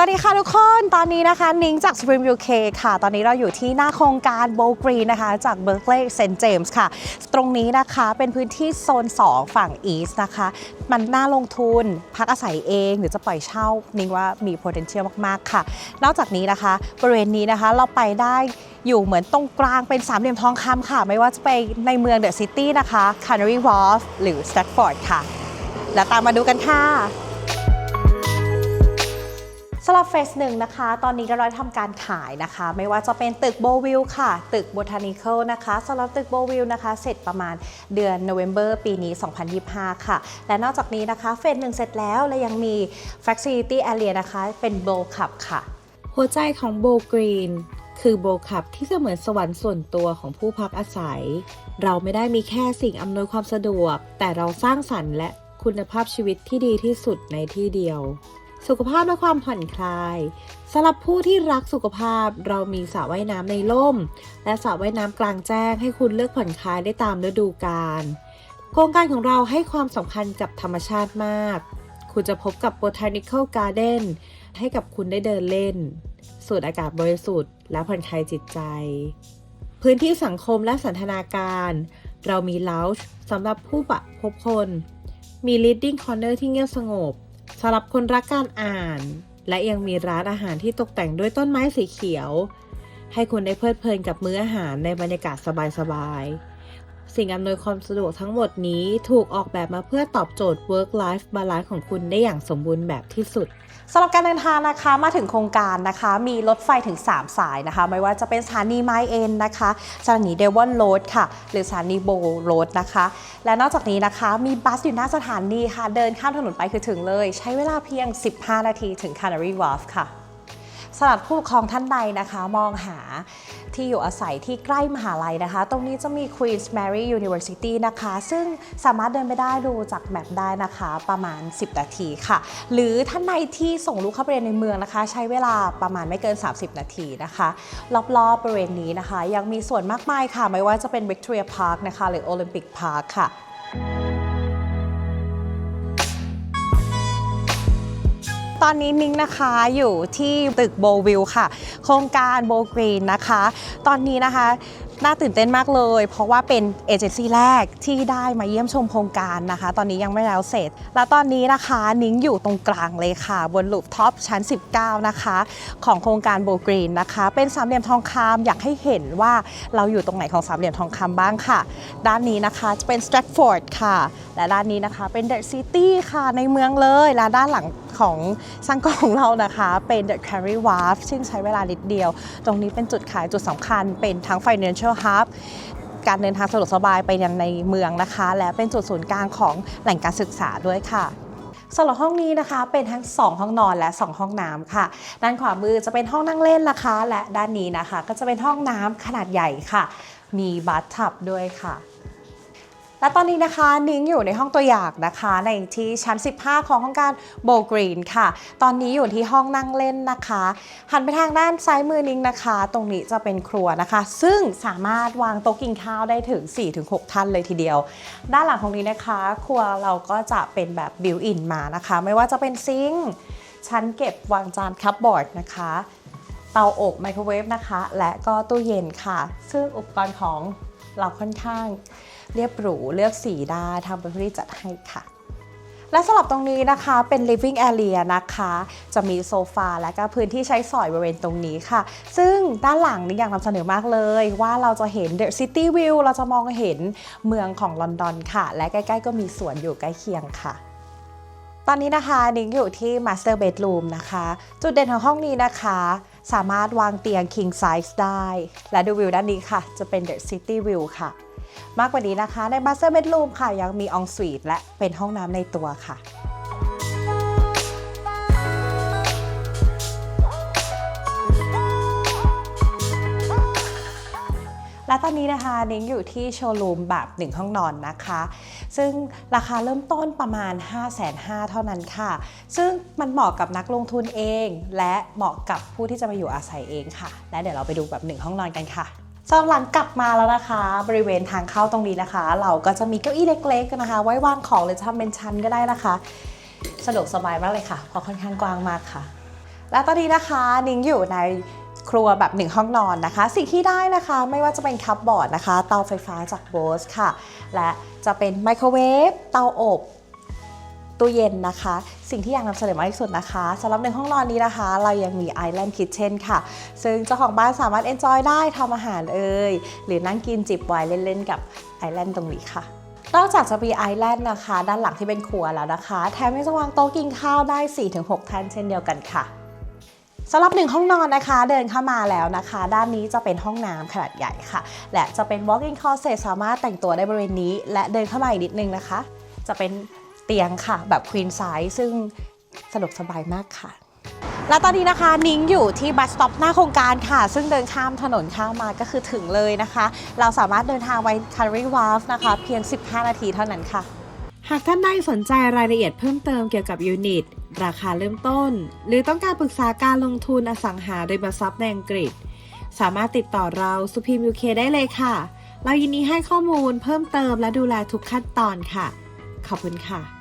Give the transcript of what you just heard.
สวัสดีค่ะทุกคน ตอนนี้นะคะนิ้งจาก Supreme UK ค่ะ ตอนนี้เราอยู่ที่หน้าโครงการ b o w Green นะคะ จาก Berkeley St. James ค่ะ ตรงนี้นะคะเป็นพื้นที่โซน 2 ฝั่ง East นะคะ มันน่าลงทุนพักอาศัยเอง หรือจะปล่อยเช่านิ้งว่ามี potential มากๆค่ะ นอกจากนี้นะคะ บริเวณนี้นะคะเราไปได้อยู่เหมือนตรงกลางเป็นสามเหลี่ยมทองคำค่ะ ไม่ว่าจะไปในเมืองเดอะซิตี้นะคะ Canary Wharf หรือ Stratford ค่ะ แล้วตามมาดูกันค่ะ สำหรับเฟสหนึ่งนะคะ ตอนนี้เราได้ทำการขายนะคะ ไม่ว่าจะเป็นตึกโบวิลค่ะ ตึก Botanical นะคะสำหรับตึกโบวิลนะคะ เสร็จประมาณเดือน November ปีนี้ 2025 ค่ะ และนอกจากนี้นะคะ เฟสหนึ่งเสร็จแล้วและยังมี Facility Area นะคะ เป็น Bowl Cup ค่ะ หัวใจของโบกรีนคือโบคับที่เสมือนสวรรค์ส่วนตัวของผู้พักอาศัย เราไม่ได้มีแค่สิ่งอำนวยความสะดวก แต่เราสร้างสรรค์และคุณภาพชีวิตที่ดีที่สุดในที่เดียว สุขภาพและความผ่อนคลายสำหรับผู้ที่รักสุขภาพเรามีสระว่ายน้ำในร่ม และสระว่ายน้ำกลางแจ้งให้คุณเลือกผ่อนคลายได้ตามฤดูกาลโครงการของเราให้ความสำคัญกับธรรมชาติมาก คุณจะพบกับ Botanical Garden ให้กับคุณได้เดินเล่น สูดอากาศบริสุทธิ์และผ่อนคลายจิตใจ พื้นที่สังคมและสันทนาการ เรามี lounge สำหรับผู้ปะพบคน มี reading corner ที่เงียบสงบ สำหรับคนรักการอ่าน และยังมีร้านอาหารที่ตกแต่งด้วยต้นไม้สีเขียว ให้คุณได้เพลิดเพลินกับมื้ออาหารในบรรยากาศสบายๆ สิ่งอำนวยความสะดวกทั้งหมดนี้ถูกออกแบบมาเพื่อตอบโจทย์ work life balance ของคุณได้อย่างสมบูรณ์แบบที่สุดสำหรับการเดินทางนะคะมาถึงโครงการนะคะ มีรถไฟถึง 3 สายนะคะ ไม่ว่าจะเป็นสถานีไมเอ็นนะคะสถานีเดวอนโรดค่ะ หรือสถานีโบโรดนะคะ และนอกจากนี้นะคะ มีบัสอยู่หน้าสถานีค่ะ เดินข้ามถนนไปคือถึงเลย ใช้เวลาเพียง 15 นาทีถึง Canary Wharf ค่ะ สำหรับผู้ปกครองท่านใดนะคะมองหาที่อยู่อาศัยที่ใกล้มหาลัยนะคะ ตรงนี้จะมี Queen's Mary University นะคะ ซึ่งสามารถเดินไปได้ดูจากแมปได้นะคะ ประมาณ 10 นาทีค่ะ หรือท่านใดที่ส่งลูกเข้าไปเรียนในเมืองนะคะ ใช้เวลาประมาณไม่เกิน 30 นาทีนะคะ รอบๆบริเวณนี้นะคะ ยังมีส่วนมากมายค่ะ ไม่ว่าจะเป็น Victoria Park นะคะ หรือ Olympic Park ค่ะ ตอนนี้นิ้งนะคะอยู่ที่ตึกโบวิลค่ะ โครงการโบกรีนนะคะ ตอนนี้นะคะน่าตื่นเต้นมากเลย เพราะว่าเป็นเอเจนซี่แรกที่ได้มาเยี่ยมชมโครงการนะคะ ตอนนี้ยังไม่แล้วเสร็จ แล้วตอนนี้นะคะนิ้งอยู่ตรงกลางเลยค่ะ บนลูปท็อปชั้น 19 นะคะ ของโครงการโบกรีนนะคะ เป็นสามเหลี่ยมทองคำอยากให้เห็นว่าเราอยู่ตรงไหนของสามเหลี่ยมทองคำบ้างค่ะ ด้านนี้นะคะจะเป็น Stratford ค่ะ และด้านนี้นะคะเป็น The City ค่ะในเมืองเลย และด้านหลัง ของสังกของเรานะคะ เป็น The Canary Wharf ซึ่งใช้เวลานิดเดียว ตรงนี้เป็นจุดขายจุดสำคัญเป็นทั้ง Financial Hub การเดินทางสะดวกสบายไปยังในเมืองนะคะ และเป็นจุดศูนย์กลางของแหล่งการศึกษาด้วยค่ะสำหรับห้องนี้นะคะเป็นทั้ง 2 ห้องนอนและ 2 ห้องน้ำค่ะ ด้านขวามือจะเป็นห้องนั่งเล่นนะคะ และด้านนี้นะคะ ก็จะเป็นห้องน้ำขนาดใหญ่ค่ะ มีบัตทับด้วยค่ะ และตอนนี้นะคะนิ้งอยู่ในห้องตัวอย่างนะคะ ในที่ชั้น 15 ของห้องการโบกรีนค่ะ ตอนนี้อยู่ที่ห้องนั่งเล่นนะคะ หันไปทางด้านซ้ายมือนิ้งนะคะ ตรงนี้จะเป็นครัวนะคะ ซึ่งสามารถวางโต๊ะกินข้าวได้ถึง 4-6 ท่านเลยทีเดียว ด้านหลังของนี้นะคะ ครัวเราก็จะเป็นแบบบิวอินมานะคะ ไม่ว่าจะเป็นซิงค์ชั้นเก็บวางจานคัพบอร์ดนะคะเตาอบไมโครเวฟนะคะ และก็ตู้เย็นค่ะ ซึ่งอุปกรณ์ของเราค่อนข้าง เรียบหรูเลือกสีได้ทางบริษัทจัดให้ค่ะและสำหรับตรงนี้นะคะเป็น living area นะคะ จะมีโซฟาและก็พื้นที่ใช้สอยบริเวณตรงนี้ค่ะ ซึ่งด้านหลังนี่อยากนำเสนอมากเลย ว่าเราจะเห็น the city view เราจะมองเห็นเมืองของลอนดอนค่ะ และใกล้ๆ ก็มีสวนอยู่ใกล้เคียงค่ะตอนนี้นะคะนิ้งอยู่ที่ Master Bedroom นะคะ จุดเด่นของห้องนี้นะคะ สามารถวางเตียง King Size ได้ และดูวิวด้านนี้ค่ะ จะเป็น The City View ค่ะ มากกว่านี้นะคะ ใน Master Bedroom ค่ะยังมี En Suite และเป็นห้องน้ำในตัวค่ะและตอนนี้นะคะนิ้งอยู่ที่โชว์รูมแบบ 1 ห้องนอนนะคะ ซึ่งราคาเริ่มต้นประมาณ 5 5 0 0 0เท่านั้นค่ะ ซึ่งมันเหมาะกับนักลงทุนเอง และเหมาะกับผู้ที่จะมาอยู่อาศัยเองค่ะ และเดี๋ยวเราไปดูแบบ 1 ห้องนอนกันค่ะ สำหรับหลังกลับมาแล้วนะคะ บริเวณทางเข้าตรงนี้นะคะ เราก็จะมีเก้าอี้เล็กๆนะคะ ไว้วางของหรือทำเป็นชั้นก็ได้นะคะ สะดวกสบายมากเลยค่ะเพราะค่อนข้างกว้างมากค่ะ และตอนนี้นะคะนิ้งอยู่ในครัวแบบหนึ่งห้องนอนนะคะ สิ่งที่ได้นะคะไม่ว่าจะเป็นคัพบอร์ดนะคะ เตาไฟฟ้าจากโบสค่ะ และจะเป็นไมโครเวฟเตาอบ ตู้เย็นนะคะ สิ่งที่อยากนำเสนอมากที่สุดนะคะสำหรับหนึ่งห้องนอนนี้นะคะ เรายังมี Island Kitchen ค่ะ ซึ่งเจ้าของบ้านสามารถ enjoy ได้ทำอาหารเอ่ยหรือนั่งกินจิบไวน์เล่น ๆ กับไอแลนด์ตรงนี้ค่ะนอกจากจะมีไอแลนด์นะคะ ด้านหลังที่เป็นครัวแล้วนะคะ แถมยังจะวางโต๊ะกินข้าวได้ 4-6 ท่านเช่นเดียวกันค่ะสำหรับหนึ่งห้องนอนนะคะ เดินเข้ามาแล้วนะคะ ด้านนี้จะเป็นห้องน้ำขนาดใหญ่ค่ะ และจะเป็น walk-in closet สามารถแต่งตัวได้บริเวณนี้ และเดินเข้ามาอีกนิดนึงนะคะ จะเป็น เตียงค่ะ แบบ queen size ซึ่งสะดวกสบายมากค่ะ และตอนนี้นะคะนิ้งอยู่ที่บัสสต็อปหน้าโครงการค่ะ ซึ่งเดินข้ามถนนข้ามมาก็คือถึงเลยนะคะ เราสามารถเดินทางไป Canary Wharf นะคะ เพียง 15 นาทีเท่านั้นค่ะ หากท่านใดสนใจรายละเอียดเพิ่มเติมเกี่ยวกับยูนิต ราคาเริ่มต้น หรือต้องการปรึกษาการลงทุนอสังหาโดยบัซับในอังกฤษ สามารถติดต่อเราสุพีมยูเคได้เลยค่ะ เรายินดีให้ข้อมูลเพิ่มเติมและดูแลทุกขั้นตอนค่ะ ขอบคุณค่ะ